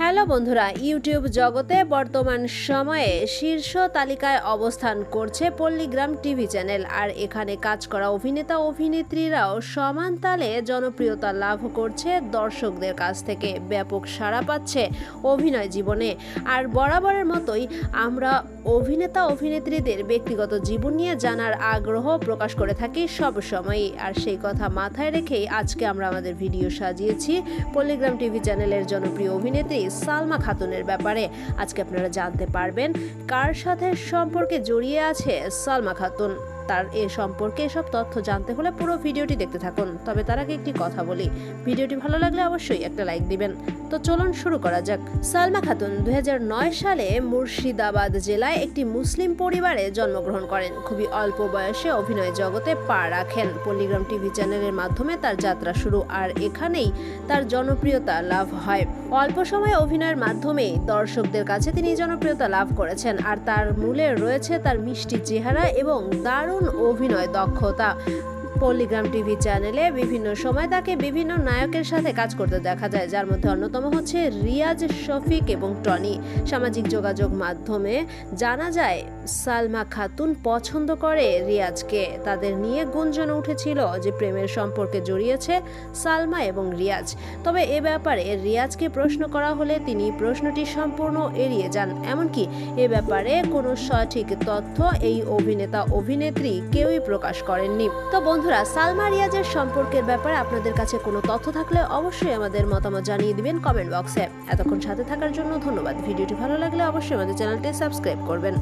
Hello বন্ধুরা, YouTube জগতে বর্তমান সময়ে শীর্ষ তালিকায় অবস্থান করছে পল্লীগ্রাম টিভি চ্যানেল। আর এখানে কাজ করা অভিনেতা, অভিনেত্রীরাও সমান তালে জনপ্রিয়তা লাভ করছে দর্শকদের কাছ থেকে। ব্যাপক সাড়া পাচ্ছে অভিনয় জীবনে। আর বরাবরের মতোই আমরা অভিনেতা, অভিনেত্রীদের ব্যক্তিগত জীবন নিয়ে জানার আগ্রহ প্রকাশ করে থাকি সব সময়ই। আর সেই কথা মাথায় রেখেই আজকে আমরা আমাদের ভিডিও সাজিয়েছি। পল্লীগ্রাম টিভি চ্যানেলের জনপ্রিয় অভিনেত্রী সালমা খাতুনের ব্যাপারে। আজকে আপনারা জানতে পারবেন কার সাথে সম্পর্কে জড়িয়ে আছে সালমা খাতুন। তার এ সম্পর্কে এসব তথ্য জানতে হলে পুরো ভিডিওটি দেখতে থাকুন। তবে তার আগে একটি কথা বলি। ভিডিওটি ভালো লাগলে অবশ্যই একটা লাইক দিবেন। তো চলুন শুরু করা যাক। সালমা খাতুন দু হাজার নয় সালে মুর্শিদাবাদ জেলায় একটি মুসলিম পরিবারে জন্মগ্রহণ করেন। খুবই অল্প বয়সে অভিনয় জগতে পা রাখেন। পল্লীগ্রাম টিভি চ্যানেলের মাধ্যমে তার যাত্রা শুরু, আর এখানেই তার জনপ্রিয়তা লাভ হয়। অল্প সময়ে অভিনয়ের মাধ্যমে দর্শকদের কাছে তিনি জনপ্রিয়তা লাভ করেছেন, আর তার মূলে রয়েছে তার মিষ্টি চেহারা এবং দারুণ অভিনয় দক্ষতা। পল্লীগ্রাম টিভি চ্যানেলে বিভিন্ন সময় তাকে বিভিন্ন নায়কের সাথে কাজ করতে দেখা যায়, যার মধ্যে অন্যতম হচ্ছে রিয়াজ, শফিক এবং টনি। সামাজিক যোগাযোগ মাধ্যমে জানা যায়, সালমা খাতুন পছন্দ করে রিয়াজকে। তাদের নিয়ে গুঞ্জন উঠেছিল যে প্রেমের সম্পর্কে জড়িয়েছে সালমা এবং রিয়াজ। তবে এ ব্যাপারে রিয়াজকে প্রশ্ন করা হলে তিনি প্রশ্নটি সম্পূর্ণ এড়িয়ে যান। এমনকি এ ব্যাপারে কোনো সঠিক তথ্য এই অভিনেতা অভিনেত্রী কেউই প্রকাশ করেননি। তো বন্ধুরা, সালমা রিয়াজের সম্পর্কের ব্যাপারে আপনাদের কাছে কোনো তথ্য থাকলে অবশ্যই আমাদের মতামত জানিয়ে দিবেন কমেন্ট বক্সে এতক্ষণ সাথে থাকার জন্য ধন্যবাদ। ভিডিওটি ভালো লাগলে অবশ্যই আমাদের চ্যানেলটি সাবস্ক্রাইব করবেন।